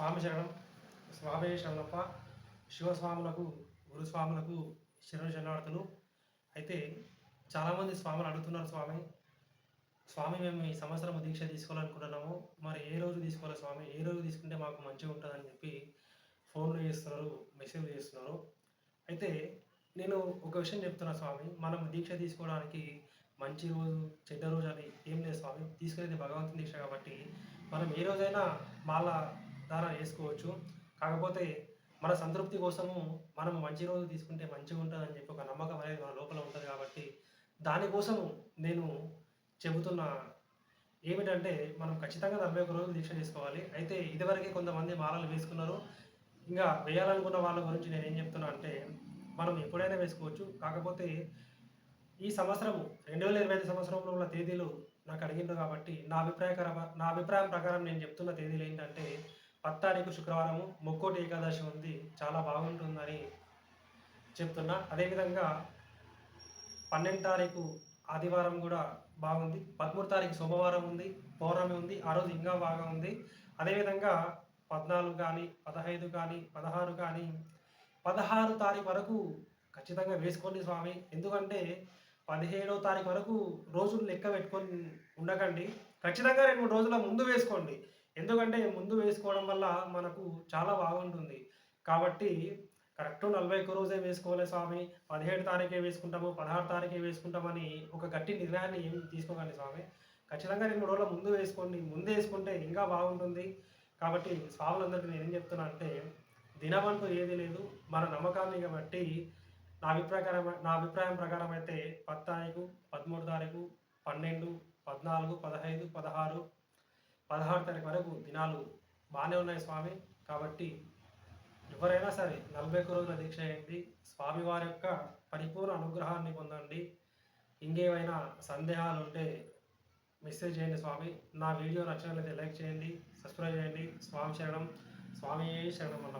స్వామి శరణం స్వామి శరణప్ప శివస్వాములకు గురుస్వాములకు శరణ శరణార్థులు. అయితే చాలామంది స్వాములు అడుగుతున్నారు స్వామి స్వామి మేము ఈ సంవత్సరం దీక్ష తీసుకోవాలనుకుంటున్నాము. మరి ఏ రోజు తీసుకోవాలి స్వామి? ఏ రోజు తీసుకుంటే మాకు మంచిగా ఉంటుందని చెప్పి ఫోన్లు చేస్తున్నారు మెసేజ్ చేస్తున్నారు. అయితే నేను ఒక విషయం చెప్తున్నా స్వామి మనం దీక్ష తీసుకోవడానికి మంచి రోజు చెడ్డ రోజు అని ఏం లేదు స్వామి. తీసుకునేది భగవంతుని దీక్ష కాబట్టి మనం ఏ రోజైనా మాల దారా వేసుకోవచ్చు కాకపోతే మన సంతృప్తి కోసము మనం మంచి రోజు తీసుకుంటే మంచిగా ఉంటుందని చెప్పి ఒక నమ్మకం అనేది మన లోపల ఉంటుంది కాబట్టి దానికోసము నేను చెబుతున్న ఏమిటంటే మనం ఖచ్చితంగా నలభై ఒక రోజులు దీక్ష చేసుకోవాలి. అయితే ఇదివరకే కొంతమంది మాలలు వేసుకున్నారు. ఇంకా వేయాలనుకున్న వాళ్ళ గురించి నేను ఏం చెప్తున్నా అంటే మనం ఎప్పుడైనా వేసుకోవచ్చు. కాకపోతే ఈ సంవత్సరము రెండు వేల ఇరవై ఐదు సంవత్సరంలో ఉన్న తేదీలు నాకు అడిగిండు కాబట్టి నా అభిప్రాయకర నా అభిప్రాయం ప్రకారం నేను చెప్తున్న తేదీలు ఏంటంటే పది శుక్రవారం శుక్రవారము ముక్కోటి ఏకాదశి ఉంది. చాలా బాగుంటుందని చెప్తున్నా. అదేవిధంగా పన్నెండు తారీఖు ఆదివారం కూడా బాగుంది. పదమూడు తారీఖు సోమవారం ఉంది. పౌర్ణమి ఉంది. ఆ రోజు ఇంకా బాగా ఉంది. అదేవిధంగా పద్నాలుగు కానీ పదహైదు కానీ పదహారు కానీ పదహారు తారీఖు వరకు ఖచ్చితంగా వేసుకోండి స్వామి. ఎందుకంటే పదిహేడో తారీఖు వరకు రోజులు లెక్క పెట్టుకొని ఉండకండి. ఖచ్చితంగా రెండు మూడు రోజుల ముందు వేసుకోండి. ఎందుకంటే ముందు వేసుకోవడం వల్ల మనకు చాలా బాగుంటుంది. కాబట్టి కరెక్ట్ నలభై ఒక్క రోజే వేసుకోవాలి స్వామి పదిహేడు తారీఖే వేసుకుంటాము పదహారు తారీఖే వేసుకుంటామని ఒక గట్టి నిర్ణయాన్ని ఏం తీసుకోకండి స్వామి. ఖచ్చితంగా రెండు రోజుల ముందు వేసుకోండి ముందు వేసుకుంటే ఇంకా బాగుంటుంది. కాబట్టి స్వాములందరికీ నేను ఏం చెప్తున్నా అంటే దినమంటూ ఏది లేదు మన నమ్మకాన్ని బట్టి నా అభిప్రాయం నా అభిప్రాయం ప్రకారం అయితే పది తారీఖు పదమూడు తారీఖు పన్నెండు పద్నాలుగు పదహైదు పదహారు పదహారు తారీఖు వరకు దినాలు బాగానే ఉన్నాయి స్వామి. కాబట్టి ఎవరైనా సరే నలభై ఒక్క రోజుల దీక్ష చేయండి. స్వామివారి యొక్క పరిపూర్ణ అనుగ్రహాన్ని పొందండి. ఇంకేమైనా సందేహాలు ఉంటే మెసేజ్ చేయండి స్వామి. నా వీడియో నచ్చినట్లయితే లైక్ చేయండి సబ్స్క్రైబ్ చేయండి. స్వామి శరణం స్వామి శరణం అన్న